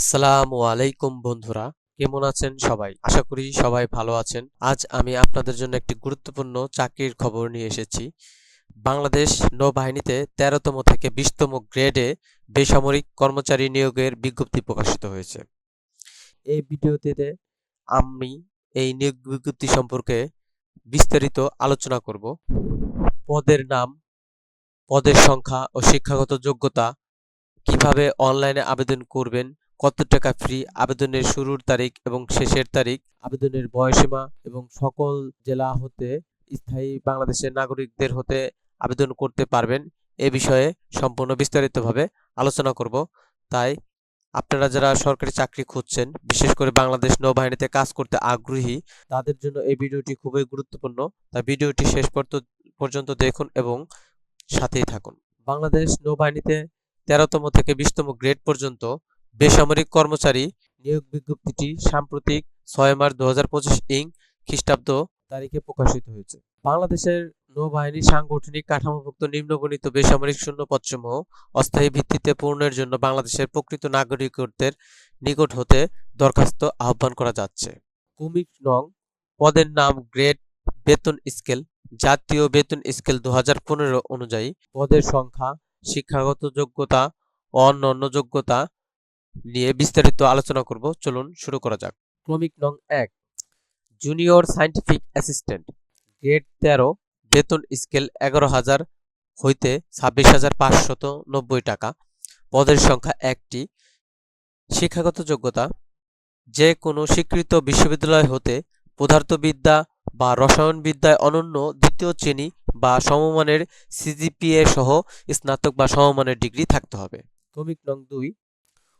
আসসালামু আলাইকুম বন্ধুরা, কেমন আছেন সবাই? আশা করি সবাই ভালো আছেন। আজ আমি আপনাদের জন্য একটি গুরুত্বপূর্ণ চাকরির খবর নিয়ে এসেছি। বাংলাদেশ নৌবাহিনীতে তেরোতম থেকে বিশতম গ্রেডে বেসামরিক কর্মচারী নিয়োগের বিজ্ঞপ্তি প্রকাশিত হয়েছে। এই ভিডিওটিতে আমি এই নিয়োগ বিজ্ঞপ্তি সম্পর্কে বিস্তারিত আলোচনা করব। পদের নাম, পদের সংখ্যা ও শিক্ষাগত যোগ্যতা, কীভাবে অনলাইনে আবেদন করবেন কত টাকা ফ্রি আবেদনের শুরুর তারিখ এবং শেষের তারিখ, আবেদনের বয়সীমা এবং সকল জেলা হতে স্থায়ী বাংলাদেশের নাগরিকদের হতে আবেদন করতে পারবেন। এ বিষয়ে সম্পূর্ণ বিস্তারিতভাবে আলোচনা করব। তাই আপনারা যারা সরকারি চাকরি খুঁজছেন, বিশেষ করে বাংলাদেশ নৌবাহিনীতে কাজ করতে আগ্রহী, তাদের জন্য এই ভিডিওটি খুবই গুরুত্বপূর্ণ। তাই ভিডিওটি শেষ পর্যন্ত দেখুন এবং সাথেই থাকুন। বাংলাদেশ নৌবাহিনীতে তেরোতম থেকে বিশতম গ্রেড পর্যন্ত বেসামরিক কর্মচারী নিয়োগ বিজ্ঞপ্তিটি সাম্প্রতিক ছয় মার্চ দু পঁচিশ ইং খ্রিস্টাব্দ তারিখে প্রকাশিত হয়েছে। বাংলাদেশের নৌবাহিনী সাংগঠনিক কাঠামোভুক্ত নিম্নবর্ণিত বেসামরিক শূন্য পদসমূহ অস্থায়ী ভিত্তিতে পূরণের জন্য বাংলাদেশের প্রকৃত নাগরিকদের নিকট হতে দরখাস্ত আহ্বান করা যাচ্ছে। কুমিক নং পদের নাম গ্রেড বেতন স্কেল, জাতীয় বেতন স্কেল দু হাজার পনেরো অনুযায়ী পদের সংখ্যা, শিক্ষাগত যোগ্যতা, অন্যান্য যোগ্যতা নিয়ে বিস্তারিত আলোচনা করব। চলুন শুরু করা যাক। ক্রমিক নং এক জুনিয়র সায়েন্টিফিক অ্যাসিস্ট্যান্ট গ্রেড তেরো, বেতন স্কেল এগারো হাজার, হইতে ছাব্বিশ হাজার পাঁচশত নব্বই টাকা। পদের সংখ্যা একটি। শিক্ষাগত যোগ্যতা, যে কোনো স্বীকৃত বিশ্ববিদ্যালয় হতে পদার্থবিদ্যা বা রসায়নবিদ্যায় অনন্য দ্বিতীয় শ্রেণি বা সমমানের সিজিপিএ সহ স্নাতক বা সমমানের ডিগ্রি থাকতে হবে। ক্রমিক নং দুই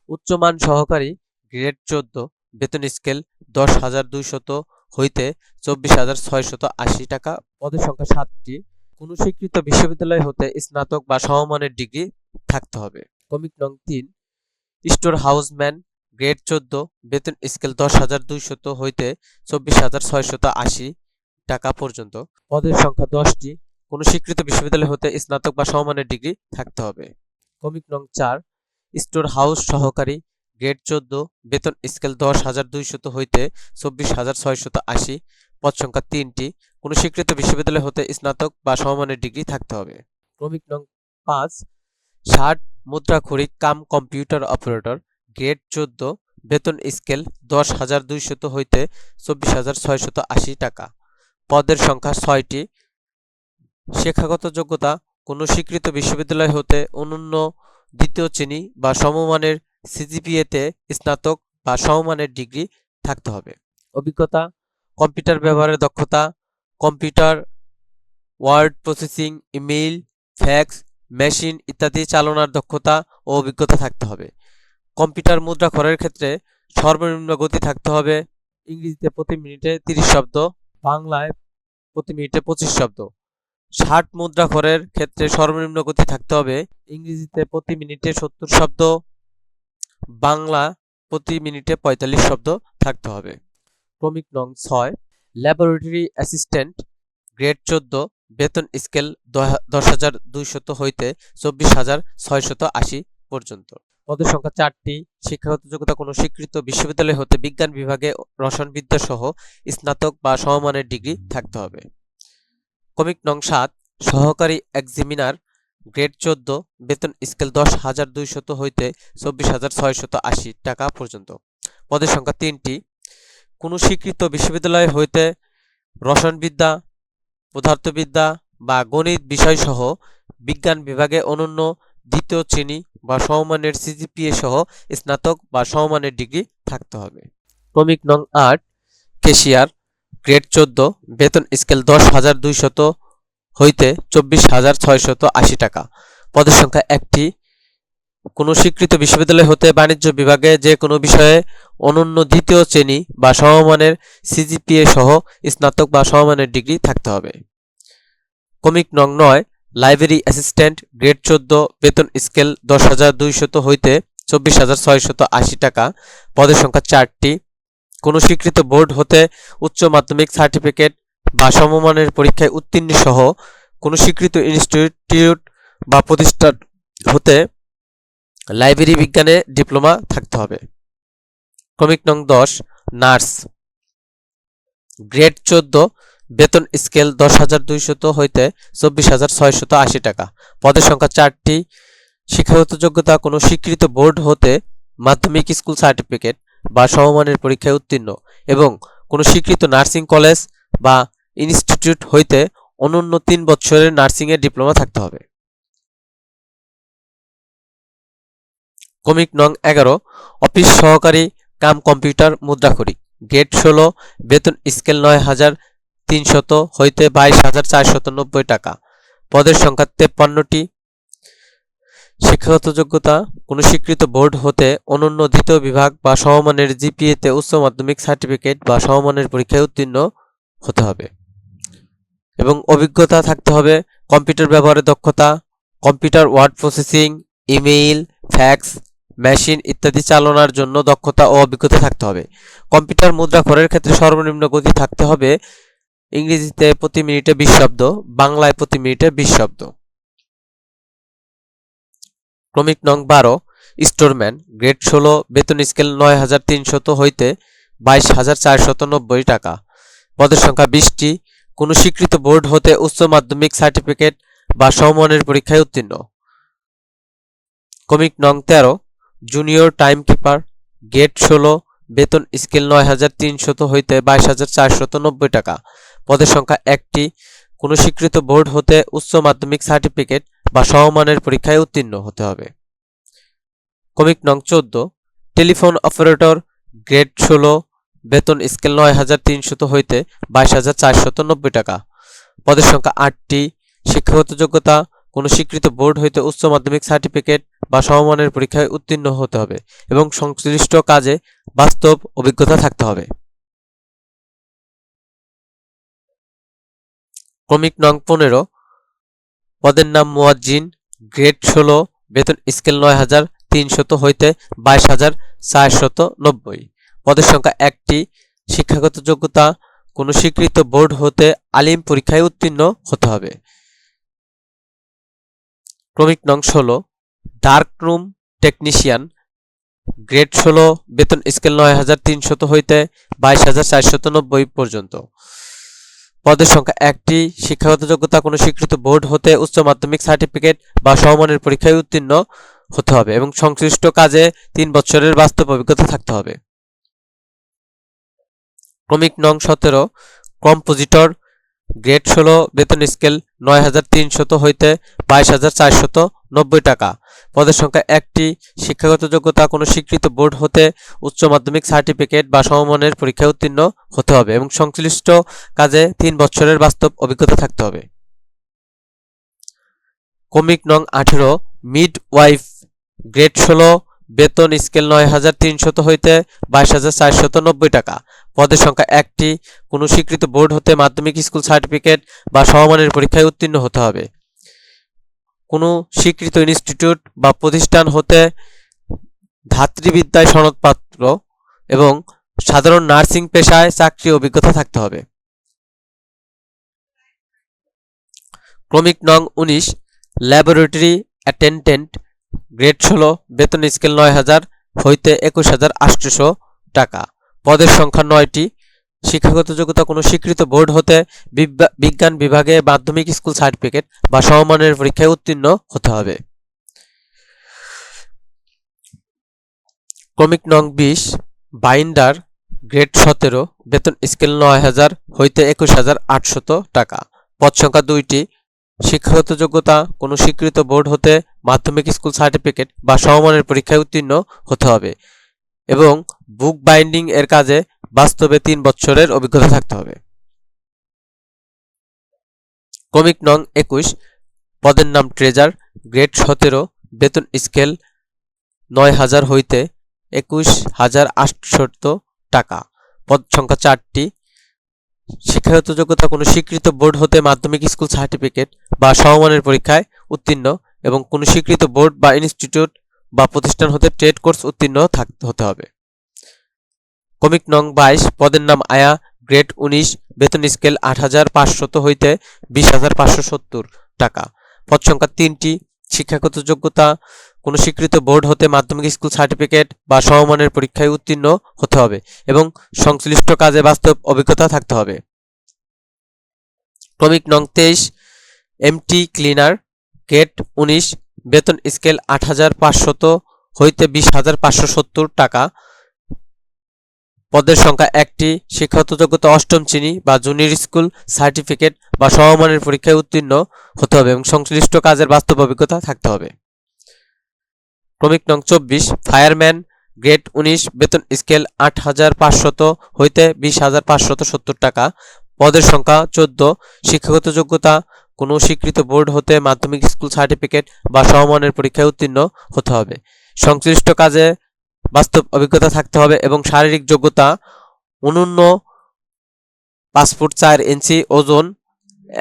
উচ্চমান সহকারী গ্রেড চোদ্দ, বেতন স্কেল দশ হাজার দুইশত, হইতে চব্বিশ হাজার ছয়শত আশি টাকা। পদের সংখ্যা সাতটি। কোনো স্বীকৃত বিশ্ববিদ্যালয় হতে স্নাতক বা সমমানের ডিগ্রি থাকতে হবে। ক্রমিক নং তিন, স্টোর হাউসম্যান, গ্রেড চোদ্দ, বেতন স্কেল দশ হাজার দুইশত, হইতে চব্বিশ হাজার ছয়শত আশি টাকা পর্যন্ত। পদের সংখ্যা দশটি। কোনো স্বীকৃত বিশ্ববিদ্যালয় হতে স্নাতক বা সমমানের ডিগ্রি থাকতে হবে। কমিক নং চার স্টোর হাউস সহকারী গ্রেড চোদ্দ, বেতন স্কেল দশ হাজার দুইশত হইতে চব্বিশ হাজার ছয়শত আশি, পদ সংখ্যা তিনটি। কোনো স্বীকৃত বিশ্ববিদ্যালয় হতে স্নাতক বা সমমানের ডিগ্রি থাকতে হবে। ক্রমিক নং পাঁচ, ষাট, মুদ্রাক্ষরিক কাম কম্পিউটার অপারেটর, গ্রেড চোদ্দ, বেতন স্কেল দশ হাজার দুইশত হইতে চব্বিশ হাজার ছয়শত আশি টাকা। পদের সংখ্যা ছয়টি। শিক্ষাগত যোগ্যতা। কোনো স্বীকৃত বিশ্ববিদ্যালয় হতে অনন্য দ্বিতীয় শ্রেণি বা সমমানের সিজিপিএতে স্নাতক বা সমমানের ডিগ্রি থাকতে হবে। অভিজ্ঞতা, কম্পিউটার ব্যবহারের দক্ষতা, computer, word processing, email, fax, machine ইত্যাদি চালনার দক্ষতা ও অভিজ্ঞতা থাকতে হবে। কম্পিউটার মুদ্রাক্ষরের ক্ষেত্রে সর্বনিম্ন গতি থাকতে হবে। ইংরেজিতে প্রতি মিনিটে তিরিশ শব্দ, বাংলায় প্রতি মিনিটে পঁচিশ শব্দ। ষাট মুদ্রাক্ষরের ক্ষেত্রে সর্বনিম্ন গতি থাকতে হবে। ইংরেজিতে প্রতি মিনিটে সত্তর শব্দ, বাংলা প্রতি মিনিটে পঁয়তাল্লিশ শব্দ থাকতে হবে। ক্রমিক নং ছয়, ল্যাবরেটরি অ্যাসিস্ট্যান্ট, গ্রেড চোদ্দ, বেতন স্কেল দশ হাজার দুইশত হইতে চব্বিশ হাজার ছয়শত আশি পর্যন্ত। পদের সংখ্যা চারটি, শিক্ষাগত যোগ্যতা কোনো স্বীকৃত বিশ্ববিদ্যালয় হতে বিজ্ঞান বিভাগে রসায়নবিদ্যা সহ স্নাতক বা সমমানের ডিগ্রি থাকতে হবে। কমিক নং সাত, সহকারী এক্সামিনার, গ্রেড চোদ্দ, বেতন স্কেল দশ হাজার দুইশত হইতে চব্বিশ হাজার ছয়শত আশি টাকা পর্যন্ত। পদের সংখ্যা তিনটি। কোনো স্বীকৃত বিশ্ববিদ্যালয় হইতে রসায়নবিদ্যা, পদার্থবিদ্যা বা গণিত বিষয়সহ বিজ্ঞান বিভাগে অনন্য দ্বিতীয় শ্রেণি বা সমমানের সিজিপিএ সহ স্নাতক বা সমমানের ডিগ্রি থাকতে হবে। ক্রমিক নং আট, কেশিয়ার গ্রেড চোদ্দ, বেতন স্কেল দশ হাজার দুইশত হইতে চব্বিশ হাজার ছয়শত আশি টাকা। পদের সংখ্যা একটি। কোনো স্বীকৃত বিশ্ববিদ্যালয় হতে বাণিজ্য বিভাগে যে কোনো বিষয়ে অনন্য দ্বিতীয় শ্রেণি বা সমমানের সিজিপিএ সহ স্নাতক বা সমমানের ডিগ্রি থাকতে হবে। কমিক নং নয়, লাইব্রেরি অ্যাসিস্ট্যান্ট, গ্রেড চোদ্দ, বেতন স্কেল দশ হাজার দুইশত হইতে চব্বিশ হাজার ছয়শত আশি টাকা। পদের সংখ্যা চারটি। কোনো স্বীকৃত বোর্ড হতে উচ্চ মাধ্যমিক সার্টিফিকেট বা সমমানের পরীক্ষায় উত্তীর্ণ সহ কোনো স্বীকৃত ইনস্টিটিউট বা প্রতিষ্ঠান হতে লাইব্রেরি বিজ্ঞানে ডিপ্লোমা থাকতে হবে। ক্রমিক নং দশ, নার্স। গ্রেড চোদ্দ, বেতন স্কেল দশ হাজার দুইশত হইতে চব্বিশ হাজার ছয়শত আশি টাকা। পদের সংখ্যা চারটি। শিক্ষাগত যোগ্যতা কোনো স্বীকৃত বোর্ড হতে মাধ্যমিক স্কুল সার্টিফিকেট। বা সমমানের পরীক্ষায় উত্তীর্ণ এবং কোনো স্বীকৃত নার্সিং কলেজ বা ইনস্টিটিউট হইতে অনন্য তিন বছরের নার্সিংয়ের ডিপ্লোমা থাকতে হবে। কমিক নং এগারো, অফিস সহকারী কাম কম্পিউটার মুদ্রাখড়ি গেট ষোলো, বেতন স্কেল নয় হাজার তিনশত হইতে বাইশ হাজার চারশত নব্বই টাকা। পদের সংখ্যা তেপ্পান্নটি শিক্ষাগত যোগ্যতা কোনো স্বীকৃত বোর্ড হতে অনন্য দ্বিতীয় বিভাগ বা সমমানের জিপিএতে উচ্চ মাধ্যমিক সার্টিফিকেট বা সমমানের পরীক্ষায় উত্তীর্ণ হতে হবে। এবং অভিজ্ঞতা থাকতে হবে কম্পিউটার ব্যবহারের দক্ষতা, computer word processing, email, fax, machine ইত্যাদি চালনার জন্য দক্ষতা ও অভিজ্ঞতা থাকতে হবে। কম্পিউটার মুদ্রা মুদ্রাক্ষরের ক্ষেত্রে সর্বনিম্ন গতি থাকতে হবে ইংরেজিতে প্রতি মিনিটে বিশ শব্দ, বাংলায় প্রতি মিনিটে বিশ শব্দ। ক্রমিক নং বারো, স্টোরম্যান, গ্রেড ষোলো, বেতন স্কেল নয় হাজার তিনশত হইতে বাইশ হাজার চারশত নব্বই টাকা। পদের সংখ্যা বিশটি। কোনো স্বীকৃত বোর্ড হতে উচ্চ মাধ্যমিক সার্টিফিকেট বা সমমানের পরীক্ষায় উত্তীর্ণ। কমিক নং তেরো, জুনিয়র টাইম কিপার গেট ষোলো, বেতন স্কেল নয় হাজার তিনশত হইতে বাইশ হাজার চারশত নব্বই টাকা। পদের সংখ্যা একটি। কোনো স্বীকৃত বোর্ড হতে উচ্চ মাধ্যমিক সার্টিফিকেট বা সমমানের পরীক্ষায় উত্তীর্ণ হতে হবে। কমিক নং চোদ্দ, টেলিফোন অপারেটর গ্রেড ষোলো, বেতন স্কেল নয় হাজার তিনশত হইতে বাইশ হাজার চারশত নব্বই টাকা। পদের সংখ্যা আটটি, শিক্ষাগত যোগ্যতা, কোনো স্বীকৃত বোর্ড হইতে উচ্চ মাধ্যমিক সার্টিফিকেট বা সমমানের পরীক্ষায় উত্তীর্ণ হতে হবে এবং সংশ্লিষ্ট কাজে বাস্তব অভিজ্ঞতা থাকতে হবে। ক্রমিক নং পনেরো পদের নাম মুয়াজ্জিন। গ্রেড ষোলো, বেতন স্কেল নয় হাজার, তিনশত হইতে বাইশ হাজার, চারশত নব্বই। পদের সংখ্যা একটি। শিক্ষাগত যোগ্যতা, কোনো স্বীকৃত বোর্ড হতে আলিম পরীক্ষায় উত্তীর্ণ হতে হবে। ক্রমিক নং ষোলো, ডার্ক রুম টেকনিশিয়ান। গ্রেড ষোলো, বেতন স্কেল নয় হাজার, তিনশত হইতে বাইশ হাজার, চারশত নব্বই পর্যন্ত। পদের সংখ্যা একটি, শিক্ষাগত যোগ্যতা কোনো স্বীকৃত বোর্ড হতে উচ্চ মাধ্যমিক সার্টিফিকেট বা সমমানের পরীক্ষায় উত্তীর্ণ হতে হবে এবং সংশ্লিষ্ট কাজে তিন বছরের বাস্তব অভিজ্ঞতা থাকতে হবে। ক্রমিক নং সতেরো, কম্পোজিটর, গ্রেড ষোলো, বেতন স্কেল নয় হাজার তিনশত হইতে বাইশ হাজার চারশত নব্বই টাকা। পদের সংখ্যা একটি। শিক্ষাগত যোগ্যতা কোনো স্বীকৃত বোর্ড হতে উচ্চ মাধ্যমিক সার্টিফিকেট বা সমমানের পরীক্ষায় উত্তীর্ণ হতে হবে এবং সংশ্লিষ্ট কাজে তিন বছরের বাস্তব অভিজ্ঞতা থাকতে হবে। কমিক নং আঠেরো মিড ওয়াইফ গ্রেড ষোলো, বেতন স্কেল নয় হাজার তিনশত হইতে বাইশ হাজার চারশত নব্বই টাকা। পদের সংখ্যা একটি, কোনো স্বীকৃত বোর্ড হতে মাধ্যমিক স্কুল সার্টিফিকেট বা সমমানের পরীক্ষায় উত্তীর্ণ হতে হবে। কোনো স্বীকৃত ইনস্টিটিউট বা প্রতিষ্ঠান হতে ধাত্রীবিদ্যায় সনদপত্র এবং সাধারণ নার্সিং পেশায় চাকরি অভিজ্ঞতা থাকতে হবে। ক্রমিক নং উনিশ, ল্যাবরেটরি অ্যাটেন্ডেন্ট, গ্রেড ষোলো, বেতন স্কেল নয় হাজার, হইতে একুশ হাজার আটশোশো টাকা। পদের সংখ্যা নয়টি শিক্ষাগত যোগ্যতা কোনো স্বীকৃত বোর্ড হতে বিজ্ঞান বিভাগে মাধ্যমিক স্কুল সার্টিফিকেট বা সমমানের পরীক্ষায় উত্তীর্ণ হতে হবে। ক্রমিক নং বিশ, বাইন্ডার গ্রেড সতেরো, বেতন স্কেল নয় হাজার, হইতে একুশ হাজার আটশত টাকা। পদ সংখ্যা দুইটি, শিক্ষাগত যোগ্যতা কোনো স্বীকৃত বোর্ড হতে মাধ্যমিক স্কুল সার্টিফিকেট বা সমমানের পরীক্ষায় উত্তীর্ণ হতে হবে। এবং বুক বাইন্ডিং এর কাজে বাস্তবে তিন বছরের অভিজ্ঞতা থাকতে হবে। কমিক নং একুশ, পদের নাম ট্রেজার গ্রেড সতেরো, বেতন স্কেল নয় হাজার হইতে একুশ হাজার আটশত টাকা। পদ সংখ্যা চারটি, শিক্ষাগত যোগ্যতা কোনো স্বীকৃত বোর্ড হতে মাধ্যমিক স্কুল সার্টিফিকেট বা সমমানের পরীক্ষায় উত্তীর্ণ এবং কোনো স্বীকৃত বোর্ড বা ইনস্টিটিউট বা প্রতিষ্ঠান হতে ট্রেড কোর্স উত্তীর্ণ থাকতে হতে হবে। কমিক নং বাইশ, পদের নাম আয়া, গ্রেড উনিশ, বেতন স্কেল আট হাজার পাঁচশত হইতে বিশ হাজার পাঁচশো সত্তর টাকা। পদ সংখ্যা তিনটি, শিক্ষাগত যোগ্যতা, কোনো স্বীকৃত বোর্ড হতে মাধ্যমিক স্কুল সার্টিফিকেট বা সমমানের পরীক্ষায় উত্তীর্ণ হতে হবে এবং সংশ্লিষ্ট কাজে বাস্তব অভিজ্ঞতা থাকতে হবে। ক্রমিক নং তেইশ, এমটি ক্লিনার গেট উনিশ বেতন স্কেল আট হাজার পাঁচশত হইতে বিশ হাজার পাঁচশো সত্তর টাকা। পদের সংখ্যা একটি, শিক্ষাগত যোগ্যতা অষ্টম শ্রেণি বা জুনিয়র স্কুল সার্টিফিকেট বা সমমানের পরীক্ষায় উত্তীর্ণ হতে হবে এবং সংশ্লিষ্ট কাজের বাস্তব অভিজ্ঞতা থাকতে হবে। ক্রমিক নং চব্বিশ, ফায়ারম্যান গ্রেড উনিশ, বেতন স্কেল আট হাজার পাঁচশত হইতে বিশ হাজার পাঁচশত সত্তর টাকা। পদের সংখ্যা চোদ্দ, শিক্ষাগত যোগ্যতা কোনো স্বীকৃত বোর্ড হতে মাধ্যমিক স্কুল সার্টিফিকেট বা সমমানের পরীক্ষায় উত্তীর্ণ হতে হবে। সংশ্লিষ্ট কাজে বাস্তব অভিজ্ঞতা থাকতে হবে এবং শারীরিক যোগ্যতা অনন্য পাঁচ ফুট চার ইঞ্চি, ওজন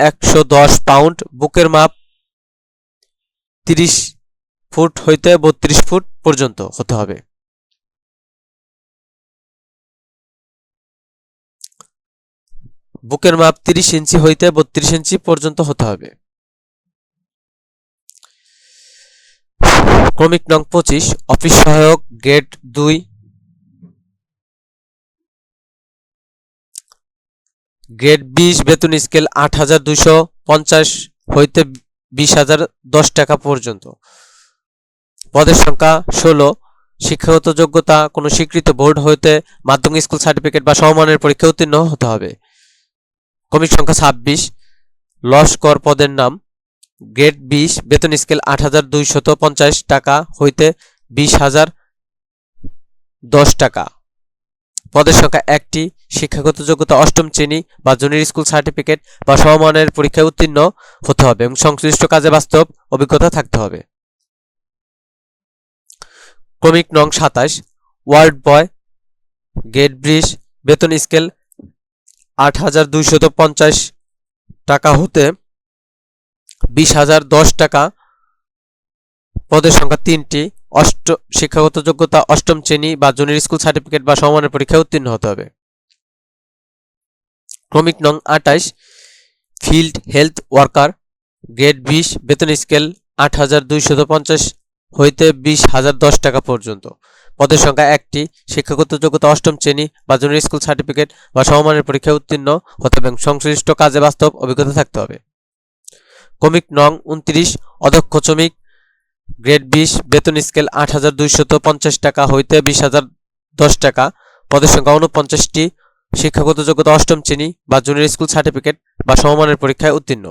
একশো দশ পাউন্ড, বুকের মাপ তিরিশ ফুট হইতে বত্রিশ ফুট পর্যন্ত হতে হবে। বুকের মাপ তিরিশ ইঞ্চি হইতে বত্রিশ ইঞ্চি পর্যন্ত হতে হবে। ক্রমিক নং পঁচিশ, অফিস সহায়ক, গ্রেড দুই। গ্রেড বিশ, বেতন স্কেল আট হাজার দুইশো পঞ্চাশ হইতে বিশ হাজার দশ টাকা পর্যন্ত। পদের সংখ্যা ষোলো, শিক্ষাগত যোগ্যতা কোনো স্বীকৃত বোর্ড হইতে মাধ্যমিক স্কুল সার্টিফিকেট বা সমমানের পরীক্ষা উত্তীর্ণ হতে হবে। কমিক সংখ্যা ছাব্বিশ। লস্কর পদের নাম, গ্রেড বিশ, বেতন স্কেল আট হাজার দুইশত পঞ্চাশ টাকা, হইতে বিশ হাজার দশ টাকা। পদের সংখ্যা একটি, শিক্ষাগত যোগ্যতা অষ্টম শ্রেণি বা জুনিয়র স্কুল সার্টিফিকেট বা সমমানের পরীক্ষায় উত্তীর্ণ হতে হবে এবং সংশ্লিষ্ট কাজে বাস্তব অভিজ্ঞতা থাকতে হবে। ক্রমিক নং সাতাশ, ওয়ার্ড বয় গেট ব্রিজ বেতন স্কেল আট হাজার দুইশত পঞ্চাশ টাকা হতে বিশ হাজার দশ টাকা। পদের সংখ্যা তিনটি। অষ্ট শিক্ষাগত যোগ্যতা অষ্টম শ্রেণি বা জুনিয়র স্কুল সার্টিফিকেট বা সমমানের পরীক্ষায় উত্তীর্ণ হতে হবে। ক্রমিক নং আটাইশ ফিল্ড হেলথ ওয়ার্কার, গ্রেড বিশ, বেতন স্কেল আট হাজার দুইশত পঞ্চাশ হইতে বিশ হাজার দশ টাকা পর্যন্ত। পদের সংখ্যা একটি, শিক্ষাগত যোগ্যতা অষ্টম শ্রেণি বা জুনিয়র স্কুল সার্টিফিকেট বা সমমানের পরীক্ষায় উত্তীর্ণ হতে এবং সংশ্লিষ্ট কাজে বাস্তব অভিজ্ঞতা থাকতে হবে। কমিক নং উনত্রিশ অদক্ষ শ্রমিক, গ্রেড বিশ, বেতন স্কেল আট হাজার দুইশত পঞ্চাশ টাকা হইতে বিশ হাজার দশ টাকা। পদের সংখ্যা উনপঞ্চাশটি শিক্ষাগত যোগ্যতা অষ্টম শ্রেণি বা জুনিয়র স্কুল সার্টিফিকেট বা সমমানের পরীক্ষায় উত্তীর্ণ।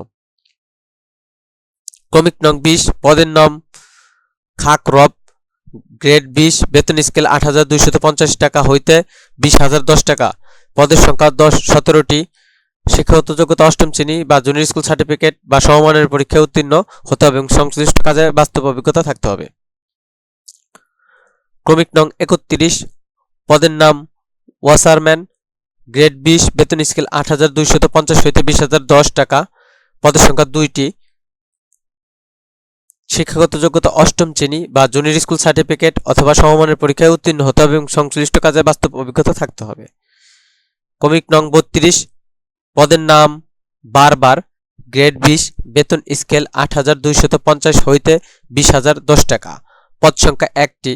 কমিক নং বিশ, পদের নাম খাক রব গ্রেড বিশ, বেতন স্কেল আট হাজার দুইশত পঞ্চাশ টাকা হইতে বিশ হাজার দশ টাকা। পদের সংখ্যা দশ, সতেরোটি। শিক্ষাগত যোগ্যতা অষ্টম শ্রেণি বা জুনিয়র স্কুল সার্টিফিকেট বা সমমানের পরীক্ষায় উত্তীর্ণ হতে হবে এবং সংশ্লিষ্ট কাজে বাস্তব অভিজ্ঞতা থাকতে হবে। ক্রমিক নং একত্রিশ, পদের নাম ওয়াসারম্যান। গ্রেড বিশ, বেতন স্কেল আট হাজার দুইশত পঞ্চাশ হইতে বিশ হাজার দশ টাকা। পদের সংখ্যা দুইটি। শিক্ষাগত যোগ্যতা অষ্টম শ্রেণি বা জুনিয়র স্কুল সার্টিফিকেট অথবা সমমানের পরীক্ষায় উত্তীর্ণ হতে হবে এবং সংশ্লিষ্ট কাজে বাস্তব অভিজ্ঞতা থাকতে হবে। কমিক নং বত্রিশ, পদের নাম বারবার গ্রেড বিশ, বেতন স্কেল আট হাজার পঞ্চাশ হইতে বিশ হাজার দশ টাকা। পদ সংখ্যা একটি,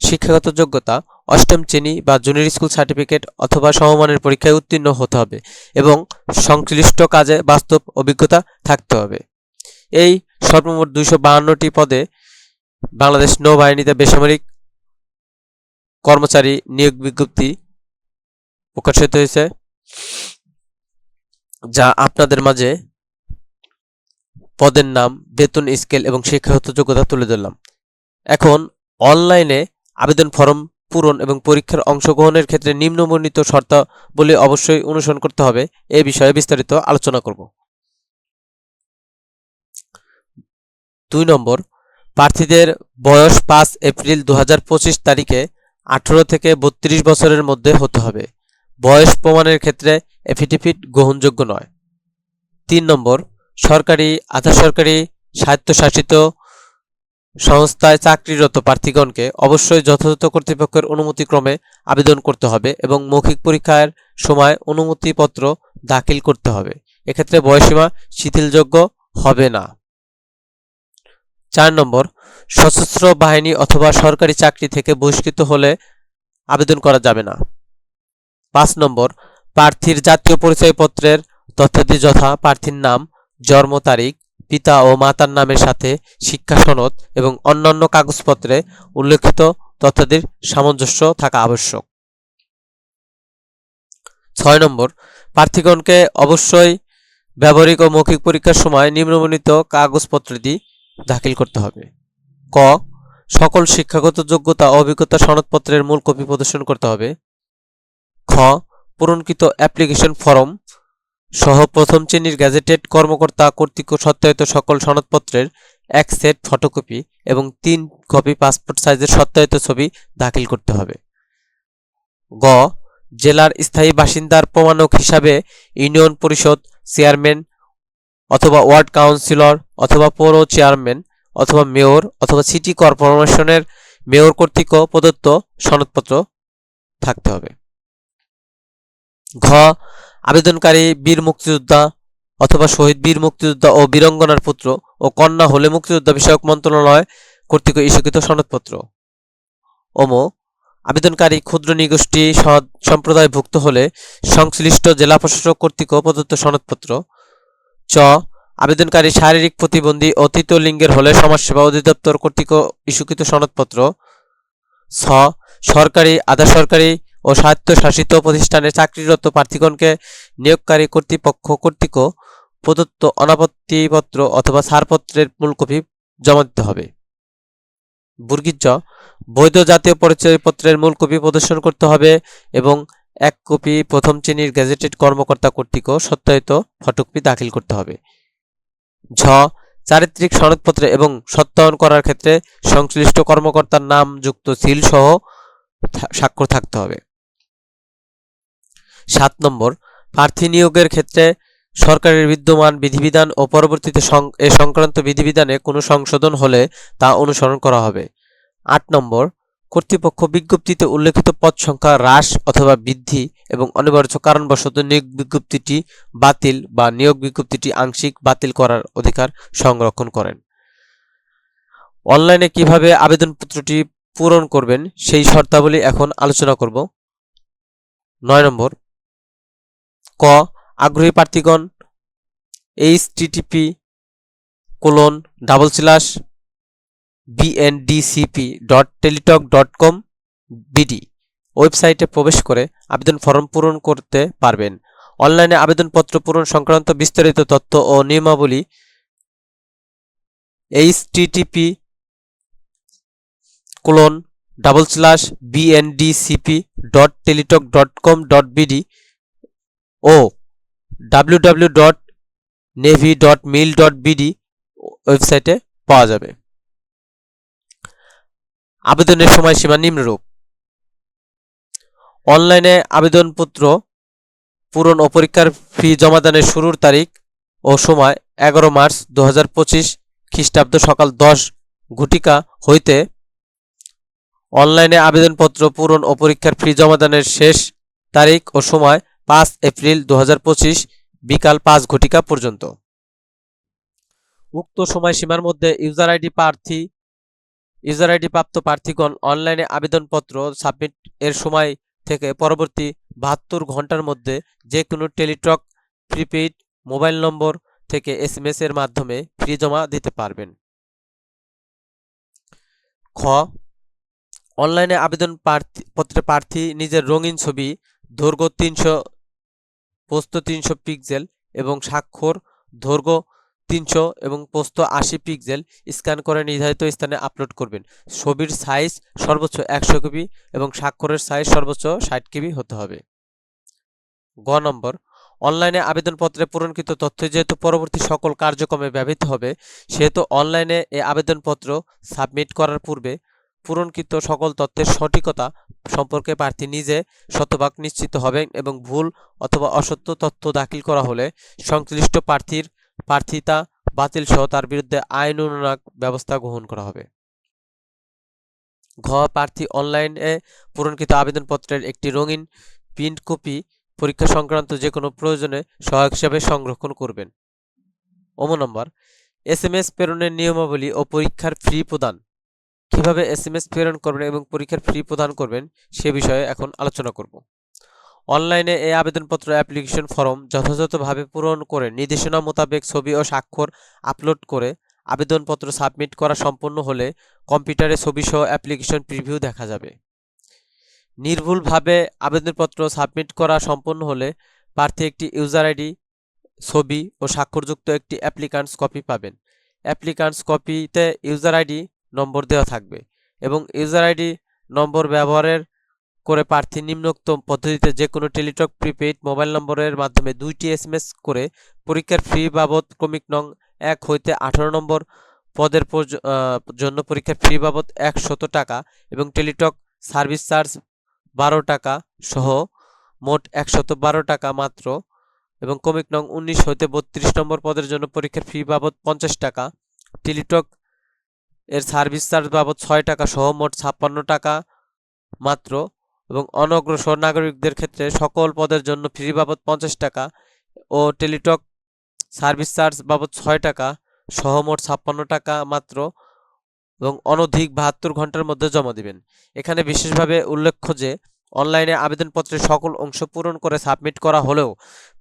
শিক্ষাগত যোগ্যতা অষ্টম শ্রেণি বা জুনিয়র স্কুল সার্টিফিকেট অথবা সমমানের পরীক্ষায় উত্তীর্ণ হতে হবে এবং সংশ্লিষ্ট কাজে বাস্তব অভিজ্ঞতা থাকতে হবে। এই সর্বমোট দুইশো বাহান্নটি পদে বাংলাদেশ নৌবাহিনীতে বেসামরিক কর্মচারী নিয়োগ বিজ্ঞপ্তি প্রকাশিত হয়েছে, যা আপনাদের মাঝে পদের নাম, বেতন, স্কেল এবং শিক্ষাগত যোগ্যতা তুলে ধরলাম। এখন অনলাইনে আবেদন ফর্ম পূরণ এবং পরীক্ষার অংশগ্রহণের ক্ষেত্রে নিম্নবর্ণিত শর্তাবলী অবশ্যই অনুসরণ করতে হবে। এ বিষয়ে বিস্তারিত আলোচনা করব। দুই নম্বর, প্রার্থীদের বয়স পাঁচ এপ্রিল দু হাজার পঁচিশ তারিখে আঠারো থেকে বত্রিশ বছরের মধ্যে হতে হবে। বয়স প্রমাণের ক্ষেত্রে এফিডেভিট গ্রহণযোগ্য নয়। তিন নম্বর, সরকারি আধা সরকারি স্বায়ত্তশাসিত সংস্থায় চাকরিরত প্রার্থীগণকে অবশ্যই যথাযথ কর্তৃপক্ষের অনুমতিক্রমে আবেদন করতে হবে এবং মৌখিক পরীক্ষার সময় অনুমতিপত্র দাখিল করতে হবে। এক্ষেত্রে বয়সীমা শিথিলযোগ্য হবে না। চার নম্বর, সশস্ত্র বাহিনী অথবা সরকারি চাকরি থেকে বহিষ্কৃত হলে আবেদন করা যাবে না। পাঁচ নম্বর, প্রার্থীর জাতীয় পরিচয়পত্রের তথ্যাদি যথা প্রার্থীর নাম, জন্ম তারিখ, পিতা ও মাতার নামের সাথে শিক্ষা সনদ এবং অন্যান্য কাগজপত্রে উল্লেখিত তথ্যাদির সামঞ্জস্য থাকা আবশ্যক। ছয় নম্বর, প্রার্থীগণকে অবশ্যই ব্যবহারিক ও মৌখিক পরীক্ষার সময় নিম্নবর্ণিত কাগজপত্রটি দাখিল করতে হবে। ক, সকল শিক্ষাগত যোগ্যতা অভিজ্ঞতা সনদপত্রের মূল কপি প্রদর্শন করতে হবে। খ, পূরণকৃত অ্যাপ্লিকেশন ফর্ম সহ প্রথম শ্রেণির গ্যাজেটেড কর্মকর্তা কর্তৃক সত্যায়িত সকল সনদপত্রের এক সেট ফটোকপি এবং তিন কপি পাসপোর্ট সাইজের সত্যায়িত ছবি দাখিল করতে হবে। গ, জেলার স্থায়ী বাসিন্দার প্রমাণক হিসাবে ইউনিয়ন পরিষদ চেয়ারম্যান অথবা ওয়ার্ড কাউন্সিলর অথবা পৌর চেয়ারম্যান অথবা মেয়র অথবা সিটি কর্পোরেশনের মেয়র কর্তৃক প্রদত্ত সনদপত্র থাকতে হবে। ঘ. আবেদনকারী বীর মুক্তিযোদ্ধা অথবা শহীদ বীর মুক্তিযোদ্ধা ও বীরঙ্গনার পুত্র ও কন্যা হলে মুক্তিযোদ্ধা বিষয়ক মন্ত্রণালয় কর্তৃক ইস্যুকৃত সনদপত্র। ওমো. আবেদনকারী ক্ষুদ্র নিগোষ্ঠী সম্প্রদায়ভুক্ত হলে সংশ্লিষ্ট জেলা প্রশাসক কর্তৃক প্রদত্ত সনদপত্র চ, আবেদনকারী শারীরিক প্রতিবন্ধী ও তৃতীয় লিঙ্গের হলে সমাজসেবা অধিদপ্তর কর্তৃক ইস্যুকৃত সনদপত্র। ছ, সরকারি আধা সরকারি ও স্বায়ত্তশাসিত প্রতিষ্ঠানে চাকরিরত প্রার্থীগণকে নিয়োগকারী কর্তৃপক্ষ কর্তৃক প্রদত্ত অনাপত্তিপত্র অথবা ছাড়পত্রের মূল কপি জমা দিতে হবে। বর্গীর জ, বৈধ জাতীয় পরিচয়পত্রের মূল কপি প্রদর্শন করতে হবে এবং এক কপি প্রথম শ্রেণির গেজেটেড কর্মকর্তা কর্তৃক সত্যায়িত ফটোকপি দাখিল করতে হবে। ঝ, চারিত্রিক সনদপত্রে এবং সত্যায়ন করার ক্ষেত্রে সংশ্লিষ্ট কর্মকর্তার নাম যুক্ত সিল সহ স্বাক্ষর থাকতে হবে। সাত নম্বর, প্রার্থী নিয়োগের ক্ষেত্রে সরকারের বিদ্যমান বিধিবিধান ও পরবর্তীতে এ সংক্রান্ত বিধিবিধানে কোনো সংশোধন হলে তা অনুসরণ করা হবে। আট নম্বর কর্তৃপক্ষ বিজ্ঞপ্তিতে উল্লেখিত পদ সংখ্যা হ্রাস অথবা বৃদ্ধি এবং অনিবার্য কারণবশত নিয়োগ বিজ্ঞপ্তিটি বাতিল বা নিয়োগ বিজ্ঞপ্তিটি আংশিক বাতিল করার অধিকার সংরক্ষণ করেন। অনলাইনে কীভাবে আবেদনপত্রটি পূরণ করবেন সেই শর্তাবলী এখন আলোচনা করব। নয় নম্বর, ক, আগ্রহী প্রার্থীগণ H TTP colon, double slash BNDCP dot Teletalk dot com BD ওয়েবসাইটে প্রবেশ করে আবেদন ফর্ম পূরণ করতে পারবেন। অনলাইনে আবেদনপত্র পূরণ সংক্রান্ত বিস্তারিত তথ্য ও নিয়মাবলী HTTP colon double slash BNDCP dot Teletalk dot com dot BD ও W W dot navy dot mil dot BD ওয়েবসাইটে পাওয়া যাবে। আবেদনের সময়সীমা নিম্নরূপ। অনলাইনে আবেদনপত্র পূরণ ও পরীক্ষার ফি জমাদানের শুরুর তারিখ ও সময় এগারো মার্চ দু হাজার পঁচিশ খ্রিস্টাব্দ সকাল দশ ঘটিকা হইতে অনলাইনে আবেদনপত্র পূরণ ও পরীক্ষার ফি জমাদানের শেষ তারিখ ও সময় পাঁচ এপ্রিল দু হাজার পঁচিশ বিকাল পাঁচ ঘটিকা পর্যন্ত। উক্ত সময়সীমার মধ্যে ইউজার আইডি প্রার্থী ইউজার আইডি প্রাপ্ত প্রার্থীগণ অনলাইনে আবেদনপত্র সাবমিট এর সময় থেকে পরবর্তী বাহাত্তর ঘণ্টার মধ্যে যে কোনো টেলিটক, প্রিপেইড, মোবাইল নম্বর থেকে এসএমএস এর মাধ্যমে ফি জমা দিতে পারবেন। খ, অনলাইনে আবেদন পত্রে প্রার্থী নিজের রঙিন ছবি দৈর্ঘ্য তিনশো, পোস্ত তিনশো পিক্সেল এবং স্বাক্ষর দৈর্ঘ্য তিনশো এবং পোস্ত আশি পিক্সেল স্ক্যান করে নির্ধারিত স্থানে আপলোড করবেন। ছবির সাইজ সর্বোচ্চ একশো কেবি এবং স্বাক্ষরের সাইজ সর্বোচ্চ ষাট কেবি হতে হবে। গ নম্বর অনলাইনে আবেদনপত্রে পূরণকৃত তথ্য যেহেতু পরবর্তী সকল কার্যক্রমে ব্যবহৃত হবে, সেহেতু অনলাইনে এই আবেদনপত্র সাবমিট করার পূর্বে পূরণকৃত সকল তথ্যের সঠিকতা সম্পর্কে প্রার্থী নিজে শতভাগ নিশ্চিত হবেন এবং ভুল অথবা অসত্য তথ্য দাখিল করা হলে সংশ্লিষ্ট প্রার্থীর প্রার্থিতা বাতিল সহ তার বিরুদ্ধে আইন অনুরাগ ব্যবস্থা গ্রহণ করা হবে। ঘ, প্রার্থী অনলাইনে পূরণকৃত আবেদনপত্রের একটি রঙিন প্রিন্ট কপি পরীক্ষা সংক্রান্ত যে কোনো প্রয়োজনে সহায়ক হিসাবে সংরক্ষণ করবেন। ওমো নম্বর, এস এম এস প্রেরণের নিয়মাবলী ও পরীক্ষার ফি প্রদান। কীভাবে এস প্রেরণ করবেন এবং পরীক্ষার ফি প্রদান করবেন সে বিষয়ে এখন আলোচনা করব। অনলাইনে এই আবেদনপত্র অ্যাপ্লিকেশন ফর্ম যথাযথভাবে পূরণ করে নির্দেশনা মোতাবেক ছবি ও স্বাক্ষর আপলোড করে আবেদনপত্র সাবমিট করা সম্পন্ন হলে কম্পিউটারে ছবিসহ অ্যাপ্লিকেশন প্রিভিউ দেখা যাবে। নির্ভুলভাবে আবেদনপত্র সাবমিট করা সম্পন্ন হলে প্রার্থী একটি ইউজার আইডি, ছবি ও স্বাক্ষরযুক্ত একটি অ্যাপ্লিকান্টস কপি পাবেন। অ্যাপ্লিকান্টস কপিতে ইউজার আইডি নম্বর দেওয়া থাকবে এবং ইউজার আইডি নম্বর ব্যবহারের করে প্রার্থী নিম্নোক্ত পদ্ধতিতে যে কোনো টেলিটক প্রিপেইড মোবাইল নম্বরের মাধ্যমে দুইটি এসএমএস করে পরীক্ষার ফি বাবদ ক্রমিক নং এক হইতে আঠারো নম্বর পদের জন্য পরীক্ষার ফি বাবদ একশত টাকা এবং টেলিটক সার্ভিস চার্জ বারো টাকা সহ মোট একশত বারো টাকা মাত্র এবং কমিক নং উনিশ হইতে বত্রিশ নম্বর পদের জন্য পরীক্ষার ফি বাবদ পঞ্চাশ টাকা, টেলিটক এর সার্ভিস চার্জ বাবদ ছয় টাকা সহ মোট ছাপ্পান্ন টাকা মাত্র এবং অনগ্রসর নাগরিকদের ক্ষেত্রে সকল পদের জন্য ফ্রি বাবদ পঞ্চাশ টাকা ও টেলিটক সার্ভিস চার্জ বাবদ ছয় টাকা, সহ মোট ছাপ্পান্ন টাকা মাত্র এবং অনধিক বাহাত্তর ঘণ্টার মধ্যে জমা দিবেন। এখানে বিশেষভাবে উল্লেখ্য যে, অনলাইনে আবেদনপত্রের সকল অংশ পূরণ করে সাবমিট করা হলেও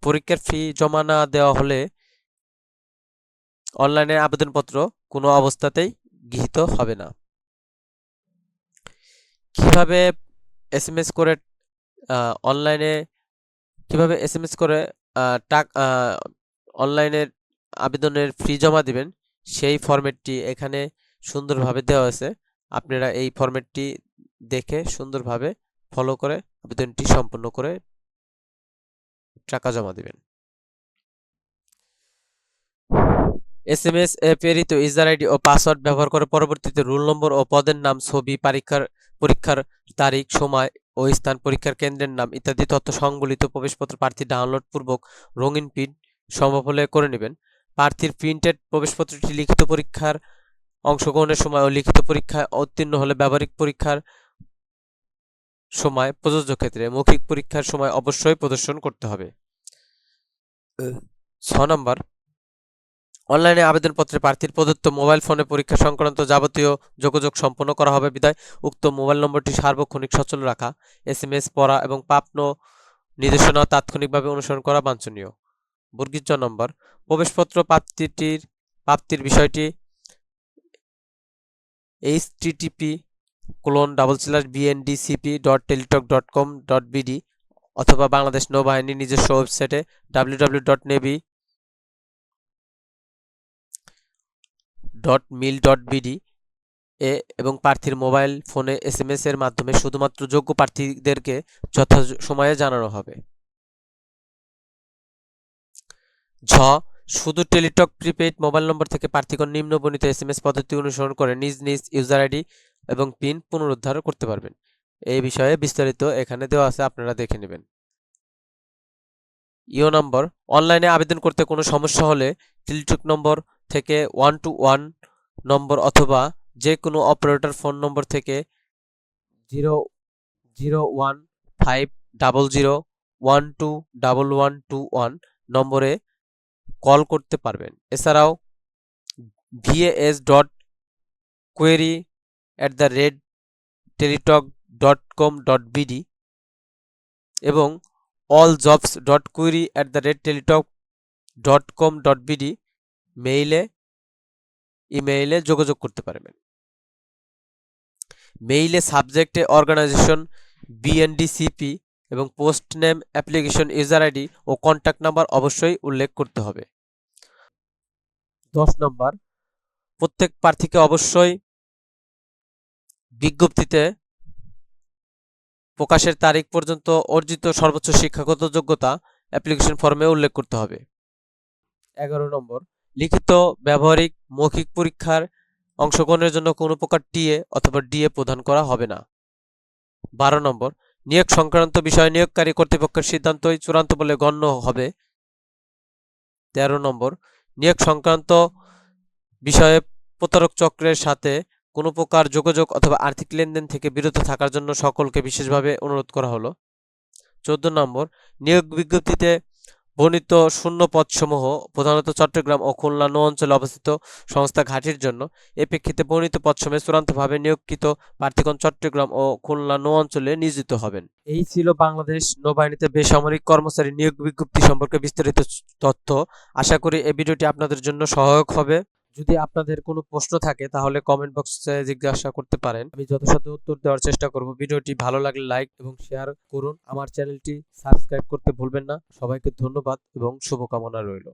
পরীক্ষার ফি জমা না দেওয়া হলে অনলাইনে আবেদনপত্র কোনো অবস্থাতেই গৃহীত হবে না। কীভাবে এসএমএস করে অনলাইনে কীভাবে এসএমএস করে টাকা অনলাইনের আবেদনের ফি জমা দিবেন, সেই ফরম্যাটটি এখানে সুন্দরভাবে দেওয়া আছে আপনারা এই ফরম্যাটটি দেখে সুন্দরভাবে ফলো করে আবেদনটি সম্পূর্ণ করে টাকা জমা দিবেন। এসএমএস এ প্রেরিত ইউজার আইডি ও পাসওয়ার্ড ব্যবহার করে পরবর্তীতে রোল নম্বর ও পদের নাম, ছবি, পরীক্ষার পরীক্ষার তারিখ, সময় ও স্থান পরীক্ষার কেন্দ্রের নাম ইত্যাদি তথ্য সংবলিত প্রবেশপত্র প্রার্থী ডাউনলোড পূর্বক রঙিন প্রিন্ট সম্ভব হলে করে নেবেন। প্রার্থীর প্রিন্টেড প্রবেশপত্রটি লিখিত পরীক্ষার অংশগ্রহণের সময় ও লিখিত পরীক্ষায় উত্তীর্ণ হলে ব্যবহারিক পরীক্ষার সময় প্রযোজ্য ক্ষেত্রে মৌখিক পরীক্ষার সময় অবশ্যই প্রদর্শন করতে হবে। ছ নম্বর অনলাইনে আবেদনপত্রে প্রার্থীর প্রদত্ত মোবাইল ফোনে পরীক্ষা সংক্রান্ত যাবতীয় যোগাযোগ সম্পন্ন করা হবে। বিদায়। উক্ত মোবাইল নম্বরটি সার্বক্ষণিক সচল রাখা। এস এম এস পড়া এবং প্রাপ্য নির্দেশনা তাৎক্ষণিকভাবে অনুসরণ করা বাঞ্ছনীয়। বর্গীর জ নম্বর। প্রবেশপত্র প্রাপ্তিটির, প্রাপ্তির বিষয়টি HTTP colon double slash BNDCP dot Teletalk dot com dot BD অথবা বাংলাদেশ নৌবাহিনীর নিজস্ব ওয়েবসাইটে W W dot navy dot mil dot BD এ এবং প্রার্থীর মোবাইল ফোনে এসএমএস এর মাধ্যমে শুধুমাত্র যোগ্য প্রার্থীদেরকে যথাসময়ে জানানো হবে। ঝ, শুধু টেলিটক প্রিপেইড মোবাইল নম্বর থেকে প্রার্থীগণ নিম্নবর্ণিত এসএমএস পদ্ধতি অনুসরণ করে নিজ নিজ ইউজার আইডি এবং পিন পুনরুদ্ধার করতে পারবেন। এই বিষয়ে বিস্তারিত এখানে দেওয়া আছে, আপনারা দেখে নেবেন। ইও নম্বর, অনলাইনে আবেদন করতে কোনো সমস্যা হলে টেলিটক নম্বর থেকে ওয়ান টু ওয়ান নম্বর অথবা যে কোনো অপারেটর ফোন নম্বর থেকে zero zero one five double zero one two double one two one নম্বরে কল করতে পারবেন। এছাড়াও VAS dot query at the rate Teletalk dot com dot BD এবং all jobs dot query at the rate Teletalk dot com dot BD মেইলে ইমেইলে যোগাযোগ করতে পারবেন। মেইলে সাবজেক্টে অর্গানাইজেশন বিএনডিসিপি এবং post name application user ID ও কন্ট্যাক্ট নাম্বার অবশ্যই উল্লেখ করতে হবে। দশ নম্বর, প্রত্যেক প্রার্থীকে অবশ্যই বিজ্ঞপ্তিতে প্রকাশের তারিখ পর্যন্ত অর্জিত সর্বোচ্চ শিক্ষাগত যোগ্যতা অ্যাপ্লিকেশন ফর্মে উল্লেখ করতে হবে। এগারো নম্বর লিখিত, ব্যবহারিক, মৌখিক পরীক্ষার অংশগ্রহণের জন্য কোনো প্রকার টিএ অথবা ডিএ প্রদান করা হবে না। বারো নম্বর, নিয়োগ সংক্রান্ত বিষয়ে নিয়োগকারী কর্তৃপক্ষের সিদ্ধান্তই চূড়ান্ত বলে গণ্য হবে। তেরো নম্বর, নিয়োগ সংক্রান্ত বিষয়ে প্রতারক চক্রের সাথে কোনো প্রকার যোগাযোগ অথবা আর্থিক লেনদেন থেকে বিরত থাকার জন্য সকলকে বিশেষভাবে অনুরোধ করা হলো। চোদ্দ নম্বর, নিয়োগ বিজ্ঞপ্তিতে বর্ণিত শূন্য পথসমূহ প্রধানত চট্টগ্রাম ও খুলনা নৌ অঞ্চলে অবস্থিত সংস্থা ঘাটির জন্য। এ প্রেক্ষিতে বর্ণিত পদসমূহে চূড়ান্তভাবে নিয়োগকৃত প্রার্থীগণ চট্টগ্রাম ও খুলনা নৌ অঞ্চলে নিয়োজিত হবেন। এই ছিল বাংলাদেশ নৌবাহিনীতে বেসামরিক কর্মচারী নিয়োগ বিজ্ঞপ্তি সম্পর্কে বিস্তারিত তথ্য। আশা করি এই ভিডিওটি আপনাদের জন্য সহায়ক হবে। যদি আপনাদের কোনো প্রশ্ন থাকে, তাহলে কমেন্ট বক্সে জিজ্ঞাসা করতে পারেন। আমি যথাসাধ্য উত্তর দেওয়ার চেষ্টা করব। ভিডিওটি ভালো লাগলে লাইক এবং শেয়ার করুন। আমার চ্যানেলটি সাবস্ক্রাইব করতে ভুলবেন না। সবাইকে ধন্যবাদ এবং শুভকামনা রইল।